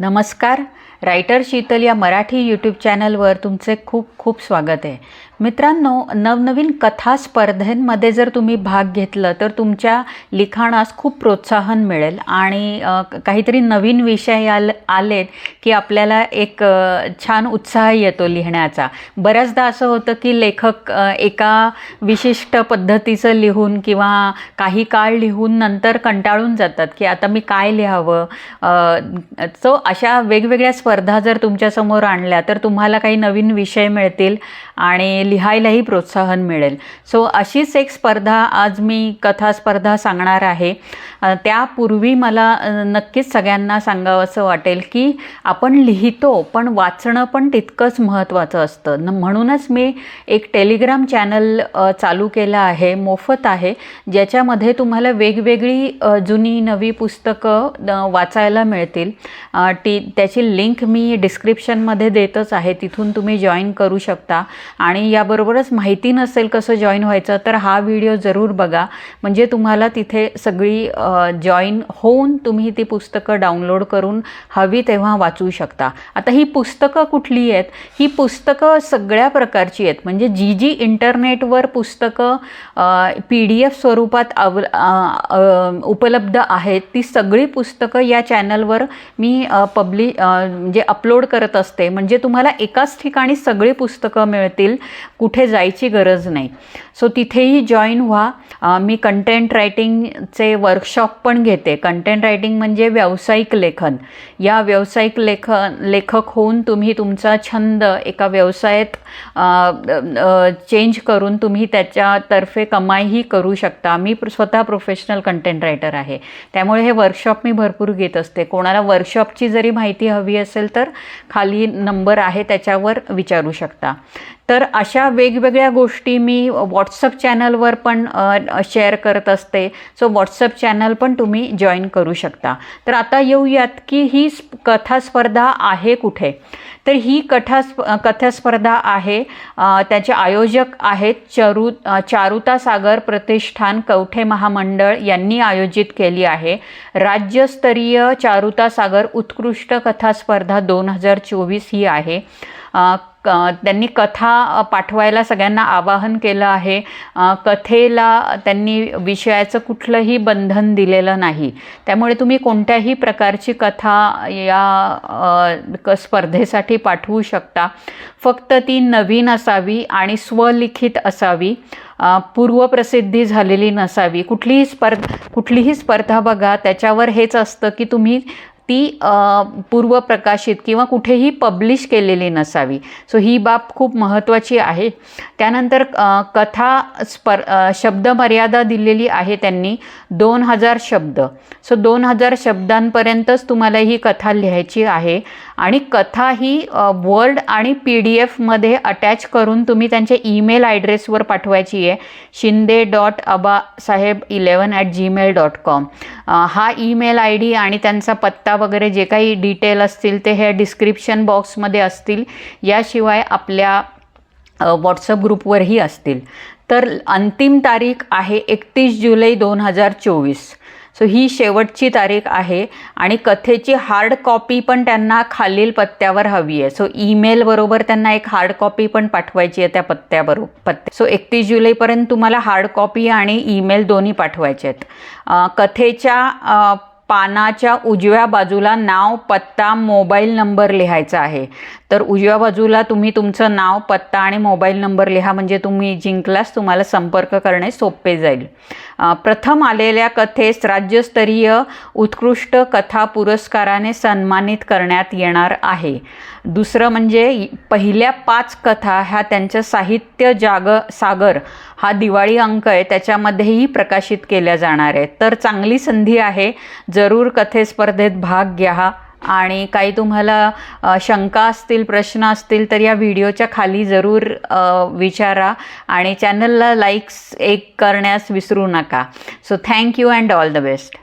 नमस्कार. रायटर शीतल या मराठी यूट्यूब चॅनलवर तुमचे खूप खूप स्वागत आहे. मित्रांनो नवनवीन कथा स्पर्धेंमध्ये जर तुम्ही भाग घेतलं तर तुमच्या लिखाणास खूप प्रोत्साहन मिळेल. आणि काहीतरी नवीन विषय आल आलेत की आपल्याला एक छान उत्साह येतो लिहिण्याचा. बऱ्याचदा असं होतं की लेखक एका विशिष्ट पद्धतीचं लिहून किंवा काही काळ लिहून नंतर कंटाळून जातात की आता मी काय लिहावं? सो अशा वेगवेगळ्या स्पर्धा जर तुमच्यासमोर आणल्या तर तुम्हाला काही नवीन विषय मिळतील आणि लिहायलाही प्रोत्साहन मिळेल. सो अशीच एक स्पर्धा आज मी कथा स्पर्धा सांगणार आहे. त्यापूर्वी मला नक्कीच सगळ्यांना सांगावंसं वाटेल की आपण लिहितो पण वाचणं पण तितकंच महत्त्वाचं असतं. म्हणूनच मी एक टेलिग्राम चॅनल चालू केलं आहे मोफत आहे ज्याच्यामध्ये तुम्हाला वेगवेगळी जुनी नवी पुस्तकं वाचायला मिळतील. ती त्याची लिंक मी डिस्क्रिप्शनमध्ये देतच आहे तिथून तुम्ही जॉईन करू शकता. आणि याबरोबरच माहिती नसेल कसं जॉईन व्हायचं तर हा व्हिडिओ जरूर बघा. म्हणजे तुम्हाला तिथे सगळी जॉईन होऊन तुम्ही ती पुस्तकं डाउनलोड करून हवी तेव्हा वाचू शकता. आता ही पुस्तकं कुठली आहेत? ही पुस्तकं सगळ्या प्रकारची आहेत. म्हणजे जी जी इंटरनेटवर पुस्तकं पी डी एफ स्वरूपात अव उपलब्ध आहेत ती सगळी पुस्तकं या चॅनलवर मी पब्लि म्हणजे अपलोड करत असते. म्हणजे तुम्हाला एकाच ठिकाणी सगळी पुस्तकं मिळतील कुठे जायची गरज नाही. सो तिथेही जॉईन व्हा. मी कंटेंट रायटिंगचे वर्कशॉप पण घेते. कंटेंट रायटिंग म्हणजे व्यावसायिक लेखन. या व्यावसायिक लेखन लेखक होऊन तुम्ही तुमचा छंद एका व्यवसायात चेंज करून तुम्ही त्याच्यातर्फे कमाईही करू शकता. मी स्वतः प्रोफेशनल कंटेंट रायटर आहे. त्यामुळे हे वर्कशॉप मी भरपूर घेत असते. कोणाला वर्कशॉपची जरी माहिती हवी असेल तर खाली नंबर आहे त्याच्यावर विचारू शकता. तर अशा वेगवेगळ्या गोष्टी मी व्हॉट्सअप चॅनलवर पण शेअर करत असते. सो व्हॉट्सअप चॅनल पण तुम्ही जॉईन करू शकता. तर आता येऊयात की ही स्प- कथा स्पर्धा आहे कुठे? तर ही कथा कथास्पर्धा आहे त्याचे आयोजक आहेत चरु चारुता सागर प्रतिष्ठान कवठे महामंडळ यांनी आयोजित केली आहे. राज्यस्तरीय चारुता सागर उत्कृष्ट कथास्पर्धा दोन हजार चोवीस ही आहे. क त्यांनी कथा पाठवायला सगळ्यांना आवाहन केलं आहे. कथेला त्यांनी विषयाचं कुठलंही बंधन दिलेलं नाही. त्यामुळे तुम्ही कोणत्याही प्रकारची कथा या क स्पर्धेसाठी पाठवू शकता. फक्त ती नवीन असावी आणि स्वलिखित असावी. पूर्वप्रसिद्धी झालेली नसावी. कुठलीही स्पर्ध कुठलीही स्पर्धा बघा त्याच्यावर हेच असतं की तुम्ही ती पूर्व पूर्वप्रकाशित किंवा कुठेही पब्लिश केलेली नसावी. सो ही बाब खूप महत्त्वाची आहे. त्यानंतर कथा स्पर शब्दमर्यादा दिलेली आहे त्यांनी. दोन हजार शब्द. सो दोन हजार शब्दांपर्यंतच तुम्हाला ही कथा लिहायची आहे. आणि कथा ही वर्ड आणि पी डी एफमध्ये अटॅच करून तुम्ही त्यांच्या ईमेल ॲड्रेसवर पाठवायची आहे. Shinde dot Abasaheb eleven at Gmail dot com हा ईमेल आय डी आणि त्यांचा पत्ता वगैरे जे काही डिटेल असतील ते हे डिस्क्रिप्शन बॉक्समध्ये असतील. याशिवाय आपल्या व्हॉट्सअप ग्रुपवरही असतील. तर अंतिम तारीख आहे एकतीस जुलै दोन हजार चोवीस. सो ही शेवटची तारीख आहे आणि कथेची हार्ड कॉपी पण त्यांना खालील पत्त्यावर हवी आहे. सो ईमेलबरोबर त्यांना एक हार्ड कॉपी पण पाठवायची आहे त्या पत्त्याबरोबर पत्ते सो एकतीस जुलैपर्यंत तुम्हाला हार्ड कॉपी आणि ईमेल दोन्ही पाठवायचे आहेत. कथेच्या पानाच्या उजव्या बाजूला नाव पत्ता मोबाईल नंबर लिहायचा आहे. तर उजव्या बाजूला तुम्ही तुमचं नाव पत्ता आणि मोबाईल नंबर लिहा म्हणजे तुम्ही जिंकलास तुम्हाला संपर्क करणे सोपे जाईल. प्रथम आलेल्या कथेस राज्यस्तरीय उत्कृष्ट कथा पुरस्काराने सन्मानित करण्यात येणार आहे. दुसरं म्हणजे पहिल्या पाच कथा ह्या त्यांच्या साहित्य जाग सागर हा दिवाळी अंक आहे त्याच्यामध्येही प्रकाशित केल्या जाणार आहेत. तर चांगली संधी आहे जरूर कथे स्पर्धेत भाग घ्या. आणि काही तुम्हाला शंका असतील प्रश्न असतील तर या व्हिडिओच्या खाली जरूर विचारा. आणि चॅनलला लाईक्स एक करण्यास विसरू नका. So thank you and all the best